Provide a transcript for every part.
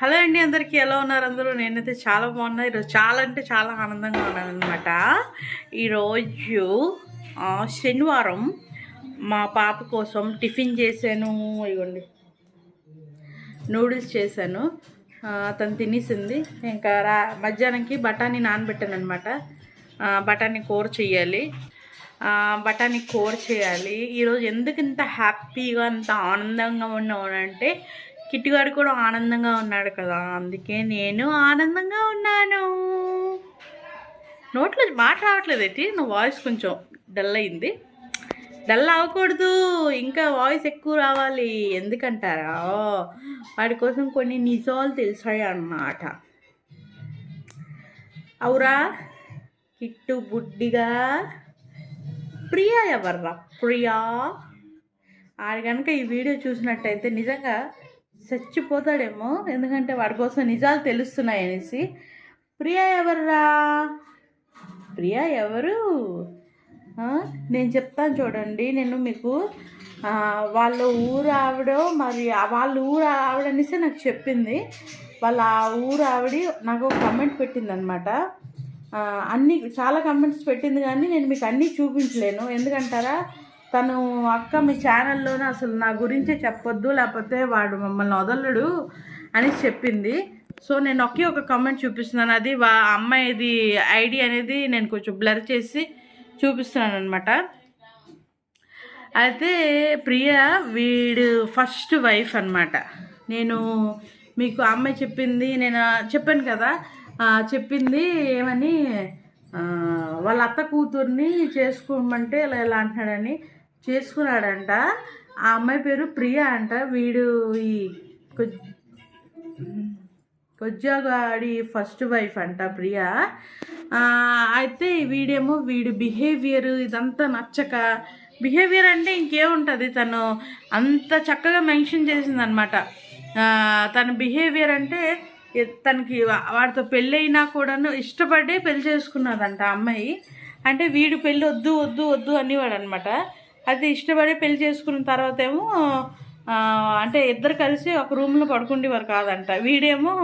Hello అండి అందరికీ ఎలా ఉన్నారు? అందరూ నేనైతే చాలా బాగున్నా. ఈరోజు చాలా అంటే చాలా ఆనందంగా ఉన్నాను అనమాట ఈరోజు శనివారం మా పాప కోసం టిఫిన్ చేశాను. ఇవ్వండి నూడిల్స్ చేశాను. తను తినేసింది. ఇంకా రా మధ్యాహ్నంకి బఠానీ నానబెట్టాను అనమాట బఠానీ కూర చేయాలి. బఠానీ కూర చేయాలి. ఈరోజు ఎందుకు ఇంత హ్యాపీగా అంత ఆనందంగా ఉన్నానంటే కిట్టుగాడు కూడా ఆనందంగా ఉన్నాడు కదా అందుకే నేను ఆనందంగా ఉన్నాను. నోట్లో మాట రావట్లేదు ఏంటి వాయిస్ కొంచెం డల్ అయింది. డల్ అవ్వకూడదు ఇంకా వాయిస్ ఎక్కువ రావాలి ఎందుకంటారా? వాడి కోసం కొన్ని నిజాలు తెలిసాయి అన్నమాట. అవురా కిట్టు బుడ్డిగా. ప్రియా ఎవర్రా? ప్రియా? ఆడు కనుక ఈ వీడియో చూసినట్టయితే నిజంగా చచ్చిపోతాడేమో. ఎందుకంటే వాడి కోసం నిజాలు తెలుస్తున్నాయి అనేసి ప్రియా ఎవర్రా? ప్రియా ఎవరు? నేను చెప్తాను చూడండి. నేను మీకు వాళ్ళ ఊరు ఆవిడ మరి వాళ్ళ ఊరు ఆవిడ అనేసి నాకు చెప్పింది. వాళ్ళ ఆ ఊరు ఆవిడ నాకు ఒక కమెంట్ పెట్టిందనమాట అన్ని చాలా కమెంట్స్ పెట్టింది కానీ నేను మీకు అన్నీ చూపించలేను. ఎందుకంటారా? తను అక్క మీ ఛానల్లోనే అసలు నా గురించే చెప్పొద్దు లేకపోతే వాడు మమ్మల్ని వదలడు అని చెప్పింది. సో నేను ఒకే ఒక కామెంట్ చూపిస్తున్నాను. అది వా అమ్మాయిది ఐడి అనేది నేను కొంచెం బ్లర్ చేసి చూపిస్తున్నాను అనమాట అయితే ప్రియ వీడు ఫస్ట్ వైఫ్ అన్నమాట. నేను మీకు అమ్మాయి చెప్పింది నేను చెప్పాను కదా చెప్పింది ఏమని వాళ్ళ అత్త కూతుర్ని చేసుకోమంటే ఇలా ఇలా అంటున్నాడని. చేసుకున్నాడంట. ఆ అమ్మాయి పేరు ప్రియ అంట. వీడు ఈ కొజ్జాగాడి ఫస్ట్ వైఫ్ అంట ప్రియ. అయితే వీడేమో వీడు బిహేవియర్ ఇదంతా నచ్చక బిహేవియర్ అంటే ఇంకేముంటుంది తను అంత చక్కగా మెన్షన్ చేసిందనమాట. తన బిహేవియర్ అంటే తనకి వాడితో పెళ్ళైనా కూడాను ఇష్టపడే పెళ్ళి చేసుకున్నదంట అమ్మాయి. అంటే వీడు పెళ్ళి వద్దు వద్దు వద్దు అనేవాడు అనమాట అది ఇష్టపడి పెళ్ళి చేసుకున్న తర్వాత ఏమో అంటే ఇద్దరు కలిసి ఒక రూమ్లో పడుకుండేవారు కాదంట. వీడేమో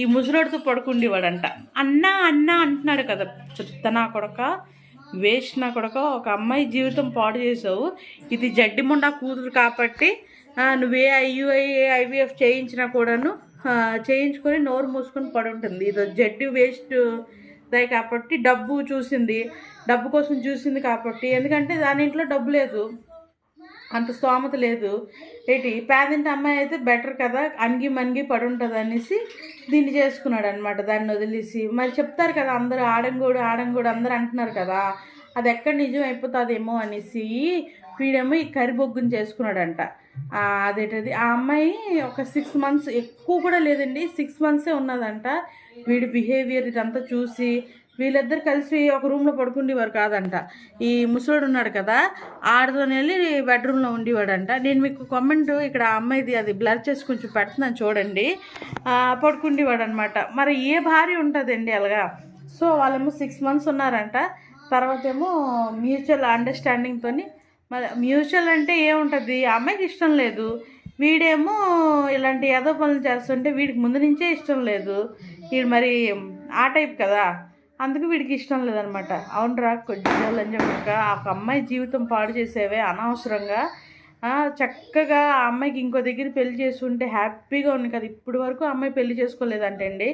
ఈ ముసలోడితో పడుకుండేవాడంట. అన్నా అన్నా అంటున్నాడు కదా చెత్త నా కొడక వేస్ట్ నా కొడక ఒక అమ్మాయి జీవితం పాడు చేసావు. ఇది జడ్డిముండా కూతురు కాబట్టి నువ్వే ఐయుఐ ఐవీఎఫ్ చేయించినా కూడాను చేయించుకొని నోరు మూసుకొని పడి ఉంటుంది ఇది జడ్డి వేస్ట్ దయ కాబట్టి డబ్బు చూసింది డబ్బు కోసం చూసింది కాబట్టి. ఎందుకంటే దాని ఇంట్లో డబ్బు లేదు అంత స్తోమత లేదు. ఏంటి? పేదింటి అమ్మాయి అయితే బెటర్ కదా అణిగి మనిగి పడి ఉంటుంది అనేసి దీన్ని చేసుకున్నాడు అనమాట దాన్ని వదిలేసి. మరి చెప్తారు కదా అందరూ ఆడంగూడు ఆడంగూడు అందరూ అంటున్నారు కదా అది ఎక్కడ నిజం అయిపోతుందేమో అనేసి వీడేమో ఈ కరిబొగ్గుని చేసుకున్నాడంట. అదేంటది? ఆ అమ్మాయి ఒక సిక్స్ మంత్స్ ఎక్కువ కూడా లేదండి. సిక్స్ మంత్సే ఉన్నదంట. వీడి బిహేవియర్ ఇదంతా చూసి వీళ్ళిద్దరు కలిసి ఒక రూమ్లో పడుకుండేవారు కాదంట. ఈ ముసలోడు ఉన్నాడు కదా ఆడతో వెళ్ళి బెడ్రూమ్లో ఉండేవాడంట. నేను మీకు కామెంట్ ఇక్కడ ఆ అమ్మాయిది అది బ్లర్ చేసి కొంచెం పెడుతున్నాను చూడండి. పడుకుండేవాడు అనమాట మరి ఏ భార్య ఉంటుందండి అలాగా? సో వాళ్ళేమో సిక్స్ మంత్స్ ఉన్నారంట. తర్వాత ఏమో మ్యూచువల్ అండర్స్టాండింగ్తో మరి మ్యూచువల్ అంటే ఏముంటుంది? ఆ అమ్మాయికి ఇష్టం లేదు. వీడేమో ఇలాంటి ఏదో పనులు చేస్తుంటే వీడికి ముందు నుంచే ఇష్టం లేదు. వీడు మరి ఆ టైప్ కదా. అందుకు వీడికి ఇష్టం లేదనమాట. అవునరా కొద్దిగా అని చెప్పక ఆ ఒక అమ్మాయి జీవితం పాడు చేసేవే అనవసరంగా. చక్కగా ఆ అమ్మాయికి ఇంకో దగ్గర పెళ్ళి చేసుకుంటే హ్యాపీగా ఉంది కదా. ఇప్పటి వరకు అమ్మాయి పెళ్ళి చేసుకోలేదంటండి.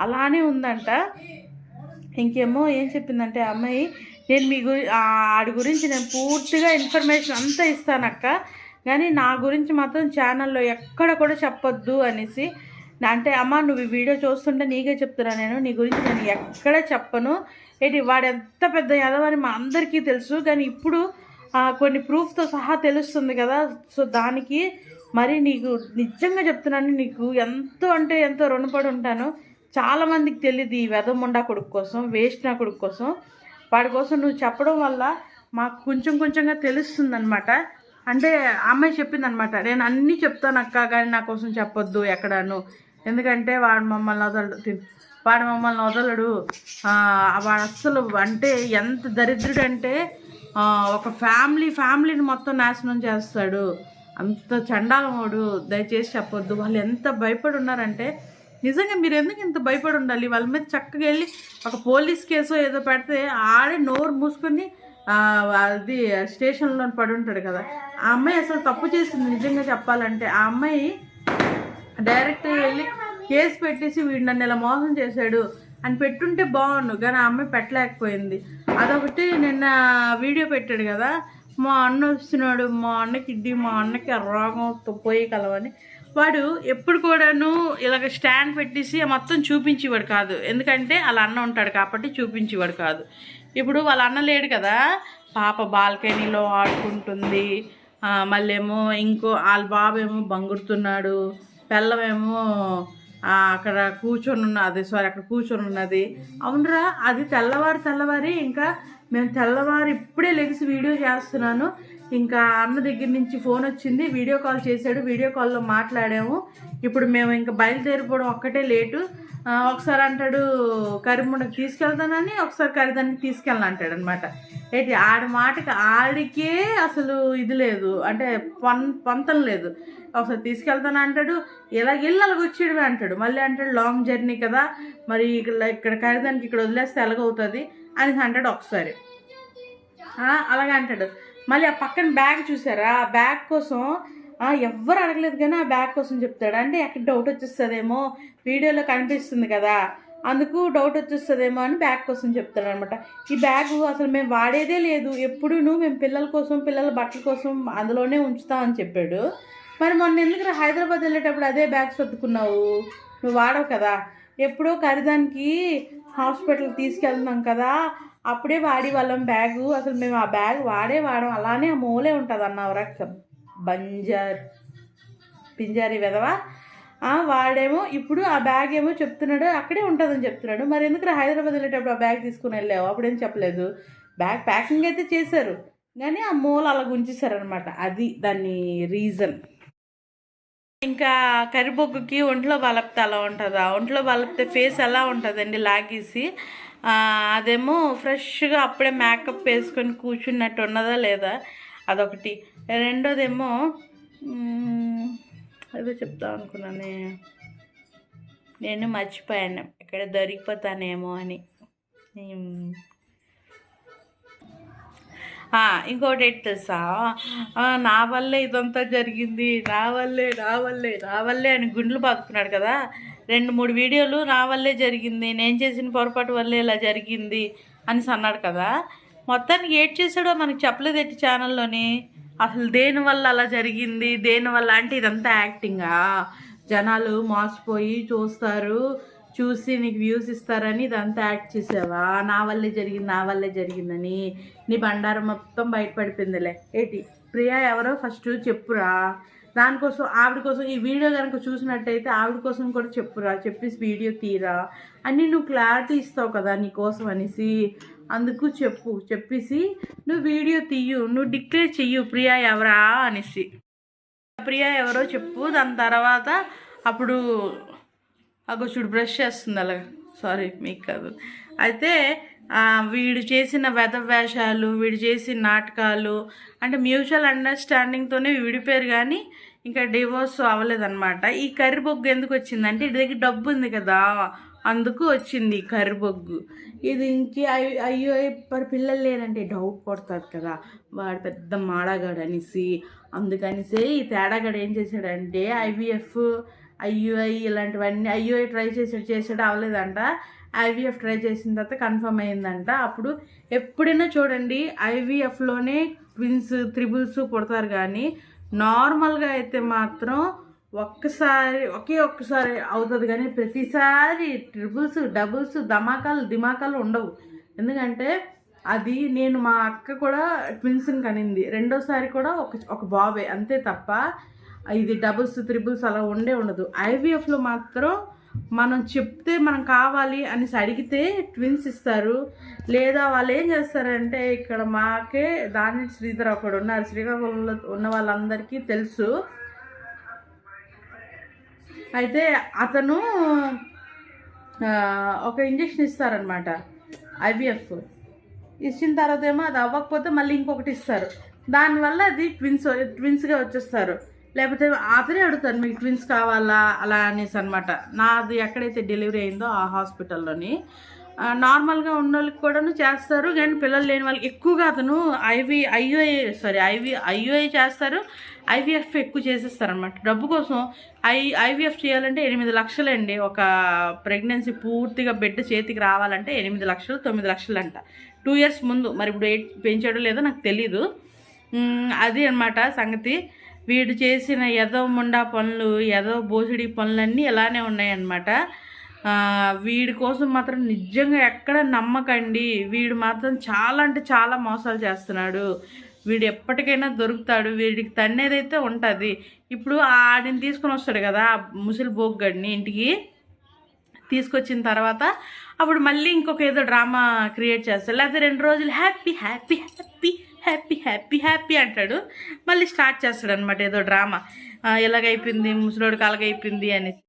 అలానే ఉందంట. ఇంకేమో ఏం చెప్పిందంటే ఆ అమ్మాయి నేను మీ గురి ఆడి గురించి నేను పూర్తిగా ఇన్ఫర్మేషన్ అంతా ఇస్తానక్క కానీ నా గురించి మాత్రం ఛానల్లో ఎక్కడ కూడా చెప్పొద్దు అనేసి. అంటే అమ్మ నువ్వు ఈ వీడియో చూస్తుంటే నీకే చెప్తున్నా నేను. నీ గురించి నేను ఎక్కడ చెప్పను. ఏంటి వాడు ఎంత పెద్ద యదవని మా అందరికీ తెలుసు. కానీ ఇప్పుడు కొన్ని ప్రూఫ్తో సహా తెలుస్తుంది కదా. సో దానికి మరి నీకు నిజంగా చెప్తున్నాను. నీకు ఎంతో అంటే ఎంతో రుణపడి ఉంటాను. చాలామందికి తెలియదు ఈ వెదముండా కొడుకు కోసం వేస్ట్ నా కొడుకు కోసం. వాడి కోసం నువ్వు చెప్పడం వల్ల మాకు కొంచెం కొంచెంగా తెలుస్తుందన్నమాట. అంటే అమ్మాయి చెప్పిందనమాట నేను అన్నీ చెప్తాను అక్క కానీ నా కోసం చెప్పొద్దు ఎక్కడాను. ఎందుకంటే వాడు మమ్మల్ని వదలడు. వాడు మమ్మల్ని వదలడు. వాడు అస్సలు అంటే ఎంత దరిద్రుడు అంటే ఒక ఫ్యామిలీ ఫ్యామిలీని మొత్తం నాశనం చేస్తాడు. అంత చండాలమోడు దయచేసి చెప్పొద్దు. వాళ్ళు ఎంత భయపడి ఉన్నారంటే నిజంగా మీరు ఎందుకు ఇంత భయపడి ఉండాలి వాళ్ళ మీద చక్కగా వెళ్ళి ఒక పోలీస్ కేసు ఏదో పెడితే ఆడే నోరు మూసుకొని అది స్టేషన్లో పడి ఉంటాడు కదా. ఆ అమ్మాయి అసలు తప్పు చేసింది నిజంగా చెప్పాలంటే. ఆ అమ్మాయి డైరెక్ట్ వెళ్ళి కేసు పెట్టేసి వీడు నన్ను ఇలా మోసం చేశాడు అని పెట్టుంటే బాగుండు కానీ ఆ అమ్మాయి పెట్టలేకపోయింది. అదొకటి నిన్న వీడియో పెట్టాడు కదా మా అన్న వస్తున్నాడు మా అన్నకి ఇడ్డి మా అన్నకి ఆ రోగం పోయి కలవని. వాడు ఎప్పుడు కూడాను ఇలాగ స్టాండ్ పెట్టేసి మొత్తం చూపించేవాడు కాదు. ఎందుకంటే వాళ్ళ అన్న ఉంటాడు కాబట్టి చూపించేవాడు కాదు. ఇప్పుడు వాళ్ళ అన్న లేడు కదా పాప బాల్కనీలో ఆడుకుంటుంది. మళ్ళేమో ఇంకో వాళ్ళ బాబేమో బంగుడుతున్నాడు పెళ్ళమేమో అక్కడ కూర్చొని ఉన్న అదే సారీ అక్కడ కూర్చొని ఉన్నది. అవునరా అది తెల్లవారు తెల్లవారి ఇంకా మేము తెల్లవారు ఇప్పుడే లెగిసి వీడియో చేస్తున్నాను. ఇంకా అన్న దగ్గర నుంచి ఫోన్ వచ్చింది వీడియో కాల్ చేశాడు వీడియో కాల్లో మాట్లాడాము. ఇప్పుడు మేము ఇంకా బయలుదేరిపోవడం ఒక్కటే లేటు. ఒకసారి అంటాడు కరిముండకి తీసుకెళ్తానని ఒకసారి కరిదానికి తీసుకెళ్ళను అంటాడు అనమాట ఏంటి ఆడి మాటకి ఆడికే అసలు ఇది లేదు. అంటే పన్ పంతం లేదు. ఒకసారి తీసుకెళ్తాను అంటాడు ఇలా వెళ్ళి అలాగ వచ్చేయడమే అంటాడు. మళ్ళీ అంటాడు లాంగ్ జర్నీ కదా మరి ఇక్కడ ఇక్కడ ఖరీదానికి ఇక్కడ వదిలేస్తే ఎలాగవుతుంది? అని అంటాడు ఒకసారి. అలాగే అంటాడు. మళ్ళీ ఆ పక్కన బ్యాగ్ చూసారా? ఆ బ్యాగ్ కోసం ఎవ్వరు అడగలేదు కానీ ఆ బ్యాగ్ కోసం చెప్తాడు. అంటే ఎక్కడ డౌట్ వచ్చేస్తుందేమో వీడియోలో కనిపిస్తుంది కదా అందుకు డౌట్ వచ్చేస్తుందేమో అని బ్యాగ్ కోసం చెప్తాడు అనమాట ఈ బ్యాగ్ అసలు మేము వాడేదే లేదు. ఎప్పుడూ మేము పిల్లల కోసం పిల్లల బట్టల కోసం అందులోనే ఉంచుతామని చెప్పాడు. మరి మొన్న ఎందుకు హైదరాబాద్ వెళ్ళేటప్పుడు అదే బ్యాగ్ సర్దుకున్నావు? నువ్వు వాడవు కదా. ఎప్పుడో ఖరీదానికి హాస్పిటల్ తీసుకెళ్తున్నాం కదా. అప్పుడే వాడి వాళ్ళం బ్యాగు. అసలు మేము ఆ బ్యాగ్ వాడే వాడడం అలానే ఆ మూలే ఉంటుంది అన్నవరా బంజార్ పింజారి వెదవా వాడేమో ఇప్పుడు ఆ బ్యాగ్ ఏమో చెప్తున్నాడు అక్కడే ఉంటుందని చెప్తున్నాడు. మరి ఎందుకు హైదరాబాద్ వెళ్ళేటప్పుడు ఆ బ్యాగ్ తీసుకుని వెళ్ళావు? అప్పుడేం చెప్పలేదు. బ్యాగ్ ప్యాకింగ్ అయితే చేశారు కానీ ఆ మూల అలా ఉంచేశారనమాట అది దాని రీజన్ ఇంకా కరిబొగ్గుకి ఒంట్లో బలపితే అలా ఉంటుందా? ఒంట్లో బలపితే ఫేస్ ఎలా ఉంటుందండి? లాగేసి అదేమో ఫ్రెష్గా అప్పుడే మేకప్ వేసుకొని కూర్చున్నట్టు ఉన్నదా లేదా? అదొకటి. రెండోదేమో అదే ఏదో చెప్తా అనుకున్నాను నేను. మర్చిపోయాను. ఇక్కడ దొరికిపోతానేమో అని. ఇంకోటి ఏంటి తెలుసా? నా వల్లే ఇదంతా జరిగింది. నా వల్లే నా వల్లే నా వల్లే అని గుండ్లు బాదుకున్నాడు కదా. రెండు మూడు వీడియోలు నా వల్లే జరిగింది. నేను చేసిన పొరపాటు వల్లే ఇలా జరిగింది అని అన్నాడు కదా. మొత్తానికి ఏడ్ చేసాడో మనకి చెప్పలేదు ఎట్టి ఛానల్లోని అసలు దేని వల్ల అలా జరిగింది? దేని వల్ల? అంటే ఇదంతా యాక్టింగా జనాలు మోసపోయి చూస్తారు చూసి నీకు వ్యూస్ ఇస్తారని ఇదంతా యాక్ట్ చేసావా? నా వల్లే జరిగింది నా వల్లే జరిగిందని నీ బండారం మొత్తం బయటపడిపోయిందిలే. ఏంటి? ప్రియా ఎవరో ఫస్ట్ చెప్పురా. దానికోసం ఆవిడ కోసం ఈ వీడియో కనుక చూసినట్టయితే ఆవిడ కోసం కూడా చెప్పురా. చెప్పేసి వీడియో తీరా. అని నువ్వు క్లారిటీ ఇస్తావు కదా నీకోసం అనేసి. అందుకు చెప్పు చెప్పేసి నువ్వు వీడియో తీయు నువ్వు డిక్లేర్ చెయ్యు ప్రియా ఎవరా అనేసి. ప్రియా ఎవరో చెప్పు దాని తర్వాత అప్పుడు అగొచ్చుడు బ్రష్ చేస్తుంది అలా సారీ మీకు కాదు. అయితే వీడు చేసిన వేషాలు వీడు చేసిన నాటకాలు అంటే మ్యూచువల్ అండర్స్టాండింగ్తోనే విడిపోయారు కానీ ఇంకా డివోర్స్ అవ్వలేదన్నమాట. ఈ కర్రీ బొగ్గు ఎందుకు వచ్చిందంటే ఇటు దగ్గర డబ్బు ఉంది కదా అందుకు వచ్చింది ఈ కర్రీ బొగ్గు. ఇది ఇంకే అయ్యో ఇప్పుడు పిల్లలు లేరంటే డౌట్ పడుతుంది కదా. వాడు పెద్ద మాడగాడు అనేసి అందుకనిసే ఈ తేడాగాడు ఏం చేశాడంటే ఐవీఎఫ్ ఐయుఐ ఇలాంటివన్నీ ఐయుఐ ట్రై చేసాడు చేసాడు అవ్వలేదంట. ఐవీఎఫ్ ట్రై చేసిన తర్వాత కన్ఫర్మ్ అయిందంట అప్పుడు ఎప్పుడైనా చూడండి ఐవీఎఫ్లోనే ట్విన్స్ త్రిబుల్స్ పుడతారు కానీ నార్మల్గా అయితే మాత్రం ఒక్కసారి ఒకే ఒక్కసారి అవుతుంది కానీ ప్రతిసారి ట్రిపుల్స్ డబుల్స్ ధమాకాలు దిమాకాలు ఉండవు. ఎందుకంటే అది నేను మా అక్క కూడా ట్విన్స్ని కనింది. రెండోసారి కూడా ఒక ఒక బాబే అంతే తప్ప ఇది డబుల్స్ త్రిబుల్స్ అలా ఉండే ఉండదు. ఐవీఎఫ్లో మాత్రం మనం చెప్తే మనం కావాలి అనేసి అడిగితే ట్విన్స్ ఇస్తారు. లేదా వాళ్ళు ఏం చేస్తారంటే ఇక్కడ మాకే దాని శ్రీధర్ ఒకడు ఉన్నారు. శ్రీకాకుళంలో ఉన్న వాళ్ళందరికీ తెలుసు. అయితే అతను ఒక ఇంజెక్షన్ ఇస్తారనమాట ఐవీఎఫ్. ఇచ్చిన తర్వాత ఏమో అది అవ్వకపోతే మళ్ళీ ఇంకొకటి ఇస్తారు. దానివల్ల అది ట్విన్స్ ట్విన్స్గా వచ్చేస్తారు. లేకపోతే అతనే అడుగుతాను మీకు ట్విన్స్ కావాలా? అలా అనేసి అనమాట నాది ఎక్కడైతే డెలివరీ అయిందో ఆ హాస్పిటల్లోని. నార్మల్గా ఉన్న వాళ్ళకి కూడాను చేస్తారు. కానీ పిల్లలు లేని వాళ్ళకి ఎక్కువగా అతను IV IOA sorry IV IOA చేస్తారు. ఐవీఎఫ్ ఎక్కువ చేసేస్తారు అనమాట డబ్బు కోసం ఐ ఐవీఎఫ్ చేయాలంటే ఎనిమిది లక్షలండి. ఒక ప్రెగ్నెన్సీ పూర్తిగా బిడ్డ చేతికి రావాలంటే ఎనిమిది లక్షలు తొమ్మిది లక్షలు అంట టూ ఇయర్స్ ముందు. మరి ఇప్పుడు ఎయిట్ పెంచాడో లేదో నాకు తెలీదు. అది అన్నమాట సంగతి. వీడు చేసిన ఎదో ముండా పనులు ఎదో బోసిడి పనులన్నీ ఇలానే ఉన్నాయన్నమాట. వీడి కోసం మాత్రం నిజంగా ఎక్కడ నమ్మకండి. వీడు మాత్రం చాలా అంటే చాలా మోసాలు చేస్తున్నాడు. వీడు ఎప్పటికైనా దొరుకుతాడు. వీడికి తన్నేదైతే ఉంటుంది. ఇప్పుడు ఆడిని తీసుకొని వస్తాడు కదా ముసలి బోగ్గడిని ఇంటికి తీసుకొచ్చిన తర్వాత అప్పుడు మళ్ళీ ఇంకొక ఏదో డ్రామా క్రియేట్ చేస్తాడు. లేకపోతే రెండు రోజులు happy happy happy happy happy happy అంటాడు. మళ్ళీ స్టార్ట్ చేస్తాడు అనమాట ఏదో డ్రామా. ఎలాగైపోయింది? ముసలోడికి అలాగైపోయింది అని.